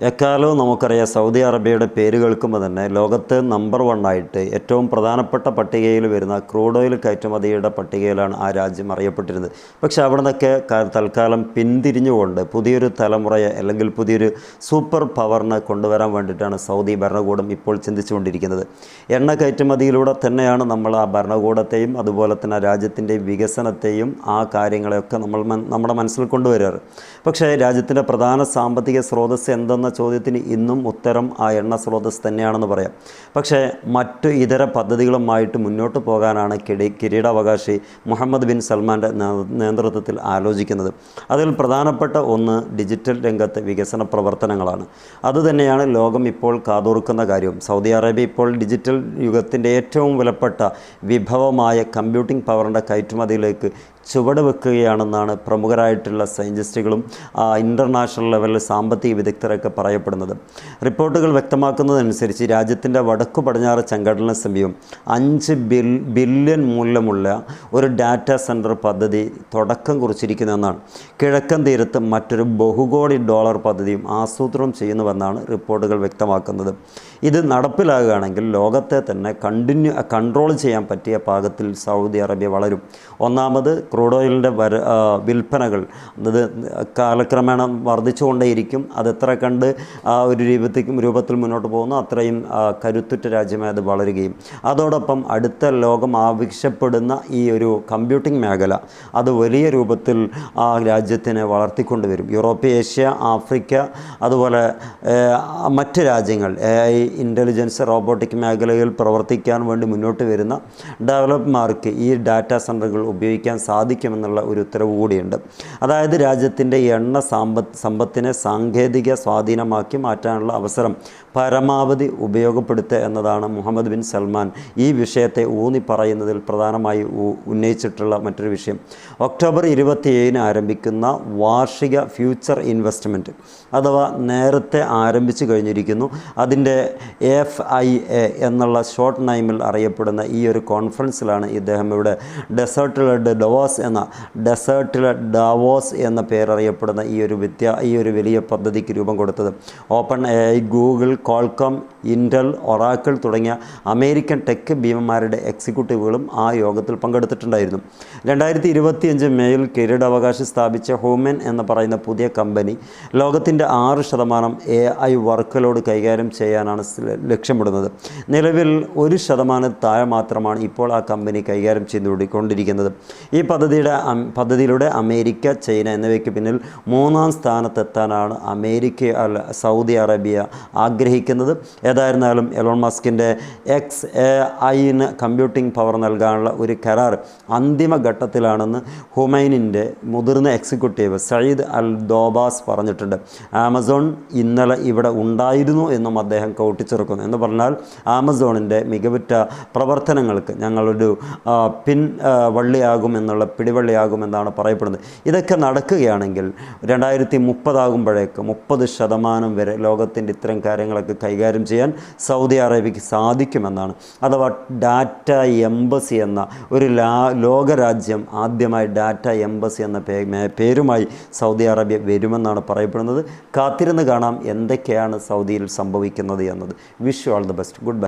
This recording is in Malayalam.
എക്കാലവും നമുക്കറിയാം സൗദി അറേബ്യയുടെ പേര് കേൾക്കുമ്പോൾ തന്നെ ലോകത്ത് നമ്പർ ആയിട്ട് ഏറ്റവും പ്രധാനപ്പെട്ട പട്ടികയിൽ വരുന്ന ക്രൂഡ് ഓയിൽ കയറ്റുമതിയുടെ പട്ടികയിലാണ് ആ രാജ്യം അറിയപ്പെട്ടിരുന്നത്. പക്ഷേ അവിടെ നിന്നൊക്കെ തൽക്കാലം പിന്തിരിഞ്ഞുകൊണ്ട് പുതിയൊരു തലമുറയെ അല്ലെങ്കിൽ പുതിയൊരു സൂപ്പർ പവറിനെ കൊണ്ടുവരാൻ വേണ്ടിയിട്ടാണ് സൗദി ഭരണകൂടം ഇപ്പോൾ ചിന്തിച്ചുകൊണ്ടിരിക്കുന്നത്. എണ്ണ കയറ്റുമതിയിലൂടെ തന്നെയാണ് നമ്മൾ ആ ഭരണകൂടത്തെയും അതുപോലെ തന്നെ രാജ്യത്തിന്റെ വികസനത്തെയും ആ കാര്യങ്ങളെയൊക്കെ നമ്മൾ നമ്മുടെ മനസ്സിൽ കൊണ്ടുവരാറ്. പക്ഷേ രാജ്യത്തിന്റെ പ്രധാന സാമ്പത്തിക സ്രോതസ്സ് എന്തെന്ന ചോദ്യത്തിന് ഇന്നും ഉത്തരം ആ എണ്ണ സ്രോതസ് തന്നെയാണെന്ന് പറയാം. പക്ഷേ മറ്റു ഇതര പദ്ധതികളുമായിട്ട് മുന്നോട്ട് പോകാനാണ് കിടി കിരീടാവകാശി മുഹമ്മദ് ബിൻ സൽമാന്റെ നേതൃത്വത്തിൽ ആലോചിക്കുന്നത്. അതിൽ പ്രധാനപ്പെട്ട ഒന്ന് ഡിജിറ്റൽ രംഗത്തെ വികസന പ്രവർത്തനങ്ങളാണ്. അതുതന്നെയാണ് ലോകം ഇപ്പോൾ കാതോർക്കുന്ന കാര്യവും. സൗദി അറേബ്യ ഇപ്പോൾ ഡിജിറ്റൽ യുഗത്തിന്റെ ഏറ്റവും വിലപ്പെട്ട വിഭവമായ കമ്പ്യൂട്ടിംഗ് പവറിന്റെ കയറ്റുമതിയിലേക്ക് ചുവട് വെക്കുകയാണെന്നാണ് പ്രമുഖരായിട്ടുള്ള സയന്റിസ്റ്റുകളും ഇന്റർനാഷണൽ ലെവലിൽ സാമ്പത്തിക വിദഗ്ധരൊക്കെ പറയപ്പെടുന്നത്. റിപ്പോർട്ടുകൾ വ്യക്തമാക്കുന്നതനുസരിച്ച് രാജ്യത്തിന്റെ വടക്കു പടിഞ്ഞാറ് ചെങ്കടലിന് സമീപം അഞ്ച് ബിൽ ബില്യൺ മൂല്യമുള്ള ഒരു ഡാറ്റാ സെന്റർ പദ്ധതി തുടക്കം കുറിച്ചിരിക്കുന്നതെന്നാണ്. കിഴക്കൻ തീരത്ത് മറ്റൊരു ബഹുകോടി ഡോളർ പദ്ധതിയും ആസൂത്രണം ചെയ്യുന്നുവെന്നാണ് റിപ്പോർട്ടുകൾ വ്യക്തമാക്കുന്നത്. ഇത് നടപ്പിലാകുകയാണെങ്കിൽ ലോകത്തെ തന്നെ കണ്ടിന്യൂ കൺട്രോൾ ചെയ്യാൻ പറ്റിയ പാകത്തിൽ സൗദി അറേബ്യ വളരും. ഒന്നാമത് ക്രൂഡ് ഓയിലിന്റെ വര വിൽപ്പനകൾ. അത് കാലക്രമേണ വർദ്ധിച്ചുകൊണ്ടേയിരിക്കും. അത് എത്ര കണ്ട് ആ ഒരു രൂപത്തേക്കും രൂപത്തിൽ മുന്നോട്ട് പോകുന്നു. അത്രയും കരുത്തുറ്റ രാജ്യമായി അത് വളരുകയും. അതോടൊപ്പം അടുത്ത ലോകം ആവശ്യപ്പെടുന്ന ഈ ഒരു കമ്പ്യൂട്ടിംഗ് മേഖല അത് വലിയ രൂപത്തിൽ ആ രാജ്യത്തിനെ വളർത്തിക്കൊണ്ടുവരും. യൂറോപ്പ് ഏഷ്യ ആഫ്രിക്ക അതുപോലെ മറ്റ് രാജ്യങ്ങൾ ഇന്റലിജൻസ് റോബോട്ടിക് മേഖലയിൽ പ്രവർത്തിക്കാൻ വേണ്ടി മുന്നോട്ട് വരുന്ന ഡെവലപ്മാർക്ക് ഈ ഡാറ്റാ സെന്ററുകൾ ഉപയോഗിക്കാൻ സാധിക്കുമെന്നുള്ള ഒരു ഉത്തരവ് കൂടിയുണ്ട്. അതായത് രാജ്യത്തിന്റെ എണ്ണ സാമ്പത്ത് സമ്പത്തിനെ സാങ്കേതിക സ്വാധീനമാക്കി മാറ്റാനുള്ള അവസരം പരമാവധി ഉപയോഗപ്പെടുത്തുക എന്നതാണ് മുഹമ്മദ് ബിൻ സൽമാൻ ഈ വിഷയത്തെ ഊന്നി പറയുന്നതിൽ പ്രധാനമായി ഉന്നയിച്ചിട്ടുള്ള മറ്റൊരു വിഷയം. ഒക്ടോബർ ഇരുപത്തിയേഴിന് ആരംഭിക്കുന്ന വാർഷിക ഫ്യൂച്ചർ ഇൻവെസ്റ്റ്മെന്റ് അഥവാ നേരത്തെ ആരംഭിച്ചു കഴിഞ്ഞിരിക്കുന്നു. അതിന്റെ എഫ് ഐ എ എന്നുള്ള ഷോർട്ട് നൈമിൽ അറിയപ്പെടുന്ന ഈ ഒരു കോൺഫറൻസിലാണ് ഇദ്ദേഹം ഇവിടെ ഡെസേർട്ടിലെ ഡവോസ് എന്ന ഡെസേർട്ടിലെ ഡാവോസ് എന്ന പേരറിയപ്പെടുന്ന ഈ ഒരു വിദ്യ ഈ ഒരു വലിയ പദ്ധതിക്ക് രൂപം കൊടുത്തത്. Open A I Google Qualcomm Intel Oracle തുടങ്ങിയ അമേരിക്കൻ ടെക് ഭീമന്മാരുടെ എക്സിക്യൂട്ടീവുകളും ആ യോഗത്തിൽ പങ്കെടുത്തിട്ടുണ്ടായിരുന്നു. രണ്ടായിരത്തി ഇരുപത്തിയഞ്ച് മേയിൽ കിരീടാവകാശി സ്ഥാപിച്ച ഹ്യൂമൻ എന്ന് പറയുന്ന പുതിയ കമ്പനി ലോകത്തിന്റെ ആറ് ശതമാനം എ ഐ വർക്കുകളോട് കൈകാര്യം ചെയ്യാനാണ് ലക്ഷ്യമിടുന്നത്. നിലവിൽ ഒരു ശതമാനം താഴെ മാത്രമാണ് ഇപ്പോൾ ആ കമ്പനി കൈകാര്യം ചെയ്തുകൊണ്ടിരിക്കുന്നത്. ഈ പദ്ധതിയുടെ പദ്ധതിയിലൂടെ അമേരിക്ക ചൈന എന്നിവയ്ക്ക് പിന്നിൽ മൂന്നാം സ്ഥാനത്തെത്താനാണ് അമേരിക്ക അല്ല സൗദി അറേബ്യ ആഗ്രഹിക്കുന്നത്. ഏതായിരുന്നാലും എലോൺ മസ്കിന്റെ എക്സ് എ ഐന് കമ്പ്യൂട്ടിംഗ് പവർ നൽകാനുള്ള ഒരു കരാർ അന്തിമഘട്ടത്തിലാണെന്ന് ഹുമൈനിന്റെ മുതിർന്ന എക്സിക്യൂട്ടീവ് സയ്യിദ് അൽ ദോബാസ് പറഞ്ഞിട്ടുണ്ട്. ആമസോൺ ഇന്നലെ ഇവിടെ ഉണ്ടായിരുന്നു എന്നും അദ്ദേഹം കൂട്ടിച്ചേർക്കുന്നു എന്ന് പറഞ്ഞാൽ ആമസോണിന്റെ മികവുറ്റ പ്രവർത്തനങ്ങൾക്ക് ഞങ്ങളൊരു പിൻ വള്ളിയാകും എന്നുള്ള പിടിവള്ളിയാകുമെന്നാണ് പറയപ്പെടുന്നത്. ഇതൊക്കെ നടക്കുകയാണെങ്കിൽ രണ്ടായിരത്തി മുപ്പതാകുമ്പോഴേക്ക് മുപ്പത് ശതമാനം വരെ ലോകത്തിന്റെ ഇത്തരം കാര്യങ്ങളൊക്കെ കൈകാര്യം ചെയ്യാൻ സൗദി അറേബ്യക്ക് സാധിക്കുമെന്നാണ്. അഥവാ ഡാറ്റ എംബസി എന്ന ഒരു ലാ ലോകരാജ്യം ആദ്യമായി ഡാറ്റ എംബസി എന്ന പേരുമായി സൗദി അറേബ്യ വരുമെന്നാണ് പറയപ്പെടുന്നത്. കാത്തിരുന്ന് കാണാം എന്തൊക്കെയാണ് സൗദിയിൽ സംഭവിക്കുന്നത് എന്നത്. Wish all the best good bye